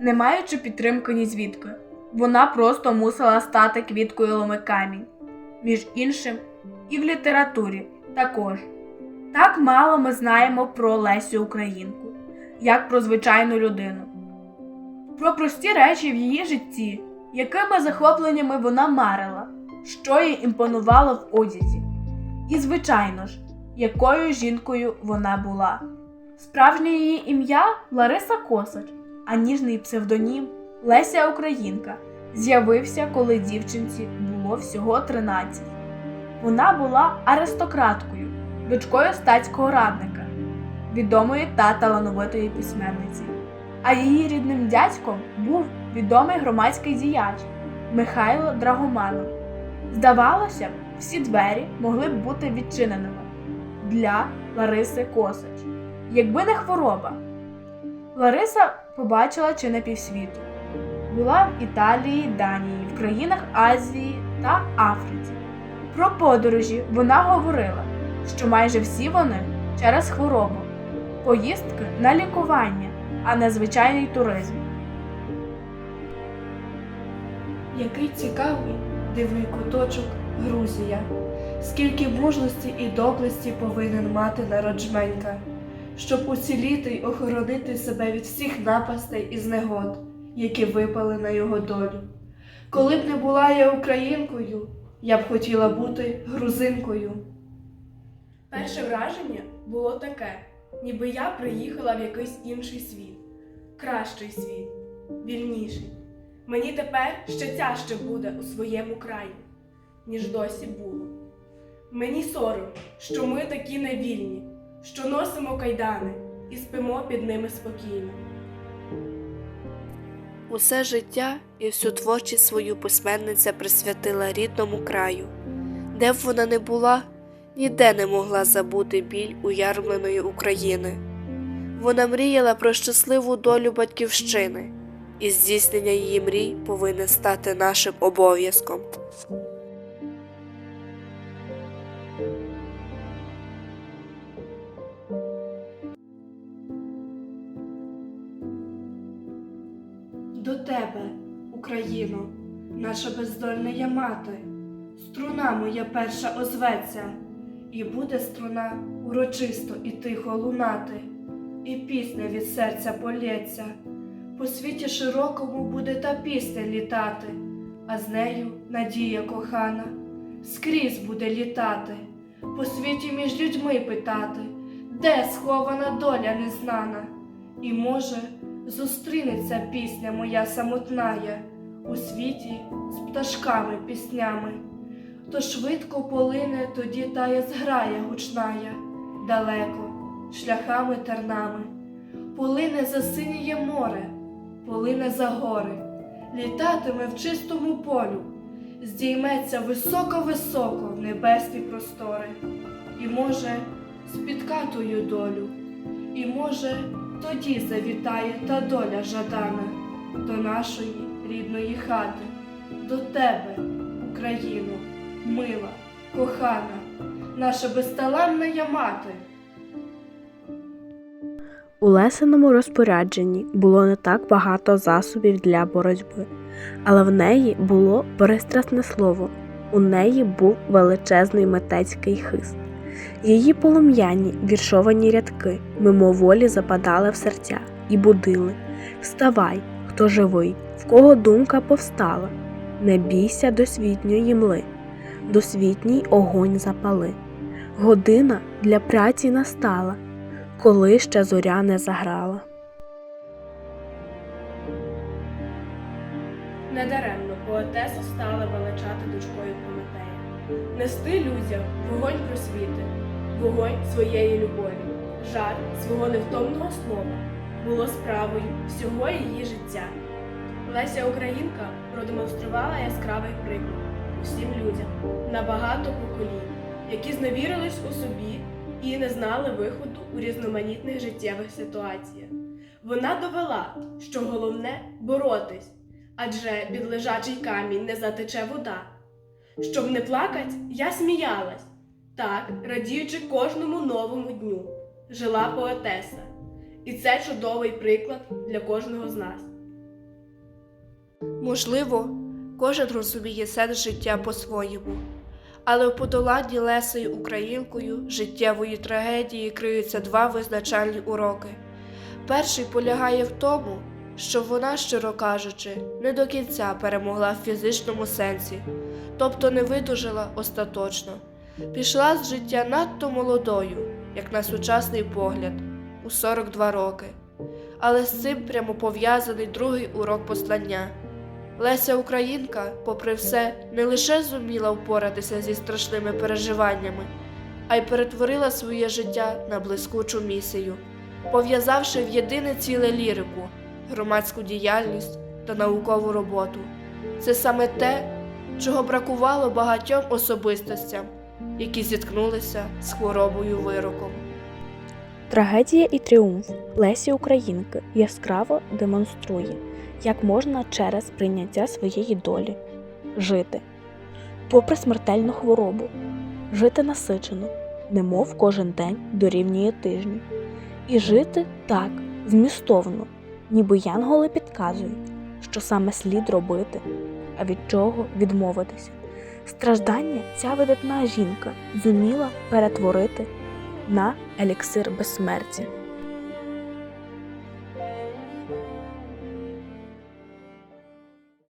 не маючи підтримки ні звідки. Вона просто мусила стати квіткою ломи. Між іншим, і в літературі також. Так мало ми знаємо про Лесю Українку, як про звичайну людину. Про прості речі в її житті, якими захопленнями вона марила, що їй імпонувало в одязі. І, звичайно ж, якою жінкою вона була. Справжнє її ім'я Лариса Косач, а ніжний псевдонім Леся Українка з'явився, коли дівчинці було всього 13. Вона була аристократкою, дочкою статського радника, відомої та талановитої письменниці. А її рідним дядьком був відомий громадський діяч Михайло Драгоманов. Здавалося б, всі двері могли б бути відчиненими для Лариси Косач, якби не хвороба. Лариса побачила чи не півсвіту. Була в Італії, Данії, в країнах Азії та Африці. Про подорожі вона говорила, що майже всі вони через хворобу, поїздки на лікування, а не звичайний туризм. Який цікавий дивний куточок Грузія. Скільки мужності і доблесті повинен мати народжменька, щоб уціліти й охоронити себе від всіх напастей і знегод, які випали на його долю. Коли б не була я українкою, я б хотіла бути грузинкою. Перше враження було таке, ніби я приїхала в якийсь інший світ, кращий світ, вільніший. Мені тепер ще тяжче буде у своєму краї, ніж досі було. Мені сором, що ми такі невільні, що носимо кайдани і спимо під ними спокійно. Усе життя і всю творчість свою письменниця присвятила рідному краю. Де б вона не була, ніде не могла забути біль уярмленої України. Вона мріяла про щасливу долю батьківщини, і здійснення її мрій повинне стати нашим обов'язком. Тебе, Україно, наша бездольна я мати, струна моя перша озветься, і буде струна урочисто і тихо лунати, і пісня від серця полється. По світі широкому буде та пісня літати, а з нею надія кохана, скрізь буде літати, по світі між людьми питати, де схована доля незнана, і може зустрінеться пісня моя самотная у світі з пташками піснями, то швидко полине тоді тая зграя гучная, далеко, шляхами тернами, полине за синіє море, полине за гори, літатиме в чистому полю, здійметься високо-високо в небесні простори, і може спітка твою долю, і може тоді завітає та доля жадана до нашої рідної хати, до тебе, Україно, мила, кохана, наша безталанна мати. У Лесиному розпорядженні було не так багато засобів для боротьби, але в неї було пристрасне слово, у неї був величезний митецький хист. Її полум'яні віршовані рядки мимоволі западали в серця і будили Вставай, хто живий, в кого думка повстала, не бійся досвітньої мли, досвітній огонь запали. Година для праці настала, коли ще зоря не заграла. Недаремно поетеса стала величати дочкою Прометея, нести людям вогонь просвіти, вогонь своєї любові, жар свого невтомного слова було справою всього її життя. Леся Українка продемонструвала яскравий приклад усім людям на багато поколінь, які зневірились у собі і не знали виходу у різноманітних життєвих ситуаціях. Вона довела, що головне боротись, адже під лежачий камінь не затече вода. Щоб не плакать, я сміялась, так, радіючи кожному новому дню, жила поетеса. І це чудовий приклад для кожного з нас. Можливо, кожен розуміє сенс життя по-своєму, але в подоланні Лесею Українкою життєвої трагедії криються два визначальні уроки. Перший полягає в тому, що вона, щиро кажучи, не до кінця перемогла в фізичному сенсі, тобто не видужала остаточно, пішла з життя надто молодою, як на сучасний погляд, у 42 роки. Але з цим прямо пов'язаний другий урок послання. Леся Українка, попри все, не лише зуміла впоратися зі страшними переживаннями, а й перетворила своє життя на блискучу місію, пов'язавши в єдине ціле лірику, громадську діяльність та наукову роботу. Це саме те, чого бракувало багатьом особистостям, які зіткнулися з хворобою вироком. Трагедія і тріумф Лесі Українки яскраво демонструє, як можна через прийняття своєї долі жити, попри смертельну хворобу, жити насичено, немов кожен день дорівнює тижню, і жити так змістовно, ніби янголи підказують, що саме слід робити, а від чого відмовитися. Страждання ця видатна жінка зуміла перетворити на еліксир безсмерті.